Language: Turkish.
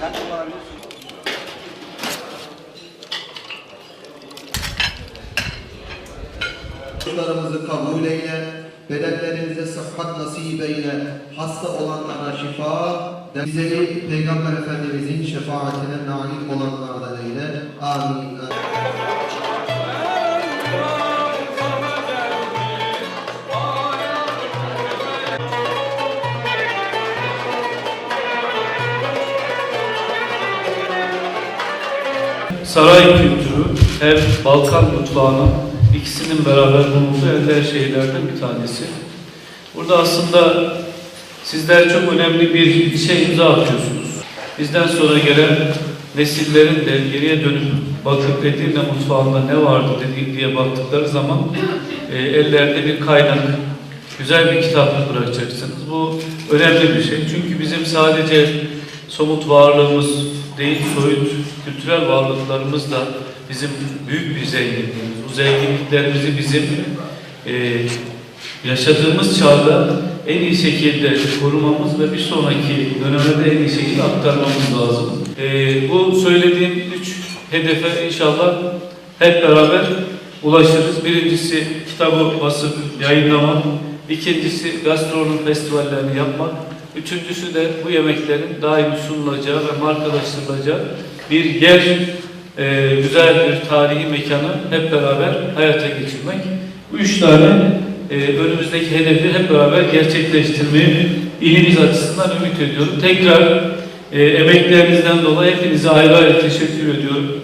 Sen kullanabilirsin. Çocuklarımızı kabul eyle, bedenlerimize sıhhat nasip eyle, hasta olanlara şifa, bizleri Peygamber Efendimizin şefaatine nail olanlardan eyle. Amin. Saray kültürü hem Balkan mutfağının ikisinin beraber bulunduğu ender şeylerden bir tanesi. Burada aslında sizler çok önemli bir işe imza atıyorsunuz. Bizden sonra gelen nesillerin de geriye dönüp bakıp Edirne mutfağında ne vardı dedi diye baktıkları zaman e, ellerinde bir kaynak, güzel bir kitap bırakacaksınız. Bu önemli bir şey. Çünkü bizim sadece somut varlığımız değil, soyut kültürel varlıklarımız da bizim büyük bir zenginliğimiz. Bu zenginliklerimizi bizim e, yaşadığımız çağda en iyi şekilde korumamız ve bir sonraki döneme de en iyi şekilde aktarmamız lazım. E, bu söylediğim üç hedefe inşallah hep beraber ulaşırız. Birincisi kitabı basıp yayınlamak, ikincisi gastronomi festivallerini yapmak, üçüncüsü de bu yemeklerin daim sunulacağı ve markalaştırılacağı bir yer, e, güzel bir tarihi mekanı hep beraber hayata geçirmek. Bu üç tane e, önümüzdeki hedefi hep beraber gerçekleştirmeyi ilimiz açısından ümit ediyorum. Tekrar e, emeklerinizden dolayı hepinize ayrı ayrı teşekkür ediyorum.